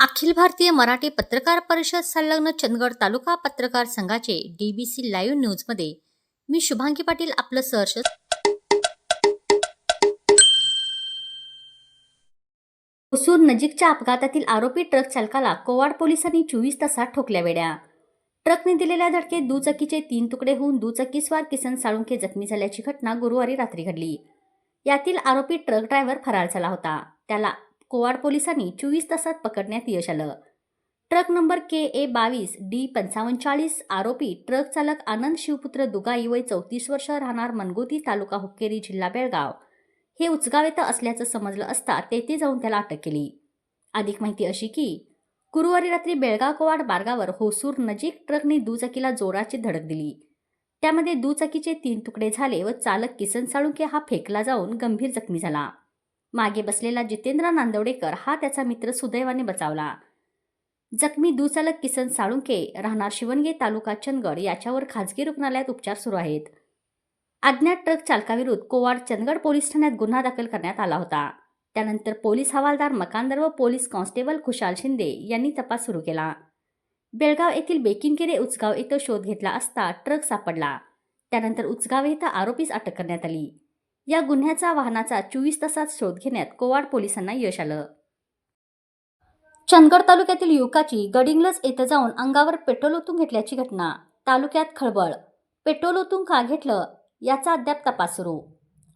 अखिल भारतीय मराठी पत्रकार परिषद संलग्न चंदगड तालुका पत्रकार संघाचे डीबीसी लाईव्ह न्यूजमध्ये मी शुभांगी पाटील आपलं सहर्ष हुसूर नजीकच्या अपघातातील आरोपी ट्रक चालकाला कोवाड पोलिसांनी चोवीस तासात ठोकल्या वेड्या. ट्रकने दिलेल्या धडकेत दुचाकीचे तीन तुकडे होऊन दुचाकीस्वार किसन साळुंखे जखमी झाल्याची घटना गुरुवारी रात्री घडली. यातील आरोपी ट्रक ड्रायव्हर फरार झाला होता. त्याला कोवाड पोलिसांनी चोवीस तासात पकडण्यात यश आलं. ट्रक नंबर के ए बावीस डी पंचावन्न चाळीस आरोपी ट्रक चालक आनंद शिवपुत्र दुगाई वय चौतीस वर्ष राहणार मनगोती तालुका हुक्केरी जिल्हा बेळगाव. हे उचगाव येतं असल्याचं समजलं असता तेथे जाऊन त्याला अटक केली. अधिक माहिती अशी की गुरुवारी रात्री बेळगाव कोवाड मार्गावर होसूर नजीक ट्रकने दुचाकीला जोराची धडक दिली. त्यामध्ये दुचाकीचे तीन तुकडे झाले व चालक किसन साळुंके हा फेकला जाऊन गंभीर जखमी झाला. मागे बसलेला जितेंद्र नांदवडेकर हा त्याचा मित्र सुदैवाने बचावला. जखमी दुचालक किसन साळुंके राहणार शिवणगे तालुका चंदगड याच्यावर खाजगी रुग्णालयात उपचार सुरू आहेत. अज्ञात ट्रक चालकाविरुद्ध कोवाड चंदगड पोलीस ठाण्यात गुन्हा दाखल करण्यात आला होता. त्यानंतर पोलीस हवालदार मकानदार व पोलीस कॉन्स्टेबल खुशाल शिंदे यांनी तपास सुरू केला. बेळगाव येथील बेकिनकेरे उचगाव येथे शोध घेतला असता ट्रक सापडला. त्यानंतर उचगाव येथे आरोपीस अटक करण्यात आली. या गुन्ह्याचा वाहनाचा चोवीस तासात शोध घेण्यात कोवाड पोलिसांना यश आलं. चंदगड तालुक्यातील युवकाची गडिंगलज येथे जाऊन अंगावर पेट्रोल ओतून घेतल्याची घटना. तालुक्यात खळबळ. पेट्रोल ओतून का घेतलं याचा अद्याप तपास सुरू.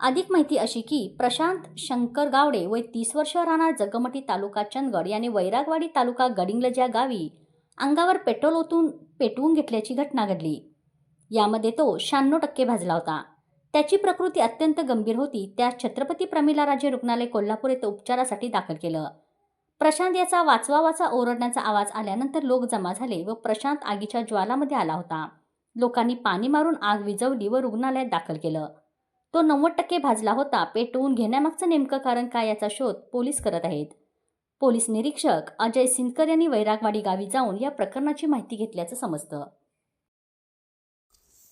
अधिक माहिती अशी की प्रशांत शंकर गावडे वय तीस वर्ष राहणार जगमटी तालुका चंदगड याने वैरागवाडी तालुका गडिंगलज या गावी अंगावर पेट्रोल ओतून पेटवून घेतल्याची घटना घडली. यामध्ये तो शहाण्णव टक्के भाजला होता. त्याची प्रकृती अत्यंत गंभीर होती. त्यास छत्रपती प्रमिलाराजे रुग्णालय कोल्हापूर येथे उपचारासाठी दाखल केलं. प्रशांत याचा वाचवा वाचा ओरडण्याचा आवाज आल्यानंतर लोक जमा झाले व प्रशांत आगीच्या ज्वालामध्ये आला होता. लोकांनी पाणी मारून आग विझवली व रुग्णालयात दाखल केलं. तो नव्वद टक्के भाजला होता. पेटवून घेण्यामागचं नेमकं कारण काय याचा शोध पोलीस करत आहेत. पोलीस निरीक्षक अजय सिंदकर यांनी वैरागवाडी गावी जाऊन या प्रकरणाची माहिती घेतल्याचं समजतं.